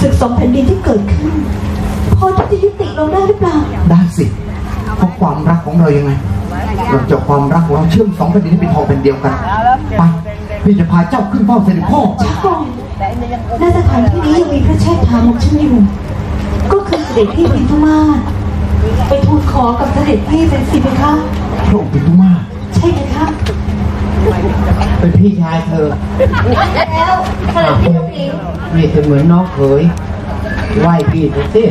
ศึกสองแผ่นดินที่เกิดขึ้น พอที่จะยุติลงได้หรือเปล่า ได้สิ เพราะความรักของเรายังไงเราจะความรักของเราเชื่อมสองแผ่นดินให้เป็นทองเป็นเดียวกัน ไปพี่จะพาเจ้าขึ้นเฝ้าเสด็จพ่อช้าก่อนณสถานที่นี้ยังมีพระแช่ถามของฉันอยู่ ก็คือเสด็จพี่พินทุมาศไปทูลขอกับเสด็จพี่เป็นสิบไหมคะพระองค์เป็นทุมาศใช่ไหมคะ เป็นพี่ชายเธอแล้วเสด็จพี่ต้องหญิงนี่เสมือนน้องเขยไหวพี่ดูสิ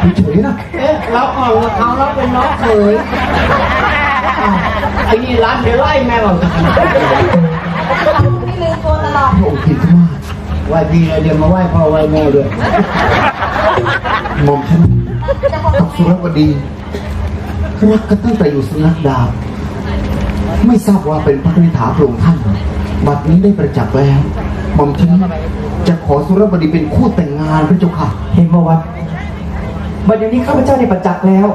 พี่เฉยนะเอ๊ะเราอ่อนกับเขาเราเป็นน้องเขยอ้าวไอ้นี่ร้านเดี๋ยวไล่แม่ก่อนไม่ลืมตัวตลอดพระองค์เป็นทุมาศไหวพี่เลยเดี๋ยวมาไหวพ่อไหวแม่ด้วยหม่อมฉันกับสุรวดีรักกันตั้งแต่อยู่สำนักดาบ ไม่ทราบว่าเป็นพระนิถาพระองค์ท่านบัดนี้ได้ประจักษ์แล้วหม่อมฉันจะขอสุรวดีเป็นคู่แต่งงานพระเจ้าค่ะ เห็นมาวัดบัดเดี๋ยวนี้ข้าพเจ้าได้ประจักษ์แล้ว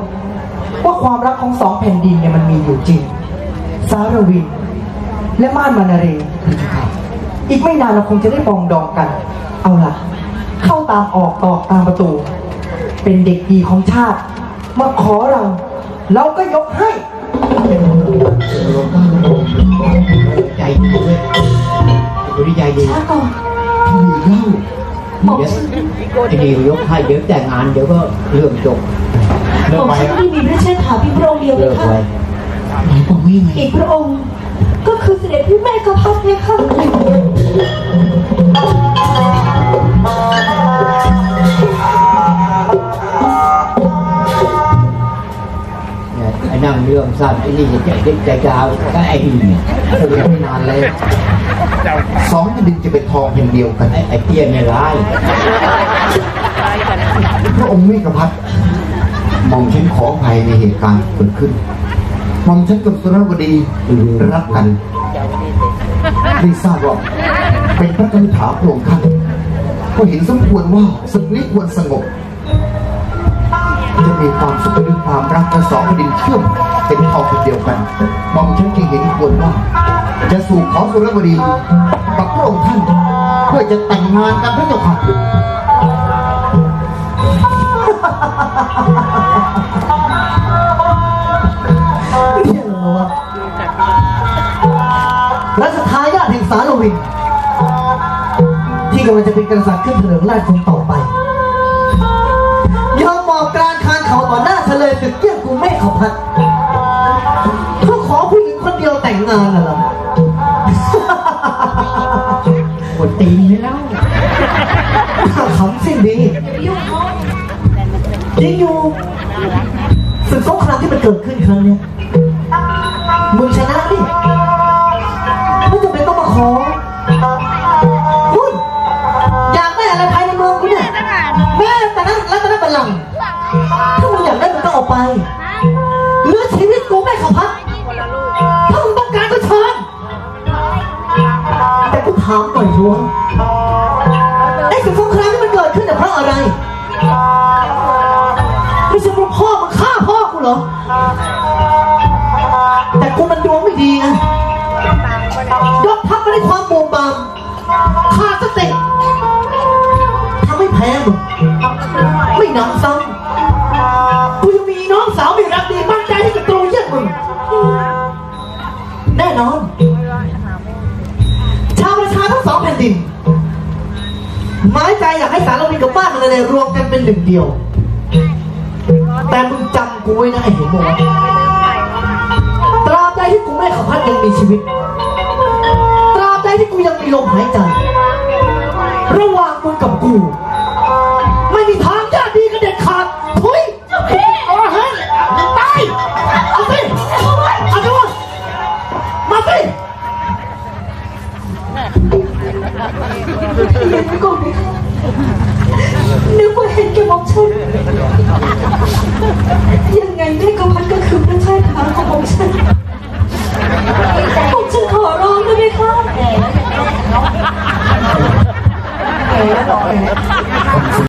ว่าความรักของสองแผ่นดินเนี่ยมันมีอยู่จริง สารวิน และม่านมานาเรย์อีกไม่นานเราคงจะได้ปรองดองกัน เอาล่ะ เข้าตามออกตอกตามประตู เป็นเด็กดีของชาติ มาขอเรา เราก็ยกให้ ใจดีเว้ยดูดิใจดีช้าก่อนทำไมเล่าหม่อมเดี๋ยวฉันไอ้นี่ยกให้เดี๋ยวแต่งงานเดี๋ยวก็เรื่องจบเลิกม่อมไปฉันไม่มีพระแช่ถาเพียงพระองค์เดียวเลเลิยกค่ะไปหมายความว่ายังไงอีกพระองค์ ก็คือเสด็จพี่แม่กระพับเนี่ยไอ้ นั่งเรื่องสั้นไอ้นี่จะใจเด็กใจกาวก็ไอ้นี่เนี่ยเสด็จไม่นานแล้วสองแผ่นดินจะเป็นทองแผ่นเดียวกันไอ้ไอ้เตี้ยเนี่ยร้ายพระองค์ไม่กระพัดมอมฉันขออภัยในเหตุการณ์เกิดขึ้นมอมฉันกับสุรวดีรักกันไม่ทราบว่าเป็นพระคำถามพระองค์ท่านก็เห็นสมควรว่าศึกนี้ควรสงบ จะมีความสุขด้วยความรักและสองแผ่นดินเชื่อมเป็นทองเป็นเดียวกันมอมฉันจึงเห็นควรว่า จะสู่ขอสุรวดีกับพระองค์ท่านเพื่อจะแต่งงานกันพระเจ้าค่ะเที่ยงเละรัชทายาทแห่งสารวิน ที่กำลังจะเป็นกษัตริย์ขึ้นเถลิงราชคนต่อไป เขาต่อหน้าเฉลยศึกเยี่ยงกูไม่เขาพัดเขาขอผู้หญิงคนเดียวแต่งงานน่ะเหรอกดตีนไม่เล่าขำสิ้นดีจริงอยู่ศึกสงครามที่มันเกิดขึ้นครั้งเนี้ ถามหน่อยท้วงไอ้ศึกสงครามที่มันเกิดขึ้นเนี่ยเพราะอะไรไม่ใช่เพราะพ่อมึงฆ่าพ่อกูเหรอ แต่กูมันดวงไม่ดีไงยกทัพมาด้วยความโมบามขาดสติทำให้แพ้มึงไม่หนำซ้ำกูยังมีน้องสาวม่รักดีมั่นใจให้กับตัวเยี่ยงมึงแน่นอน หมายใจอยากให้สารวินกับบ้านมันเลยรวมกันเป็นหนึ่งเดียว แต่มึงจำกูไว้นะไอ้เห็นบอกว่ตราบใดที่กูไม่ขับพัดยังมีชีวิต ตราบใดที่กูยังมีลมหายใจ ระหว่างมึงกับกู เย็นก่อนนึกว่าเห็นแกบอกฉันยังไงแม่ก็พัดก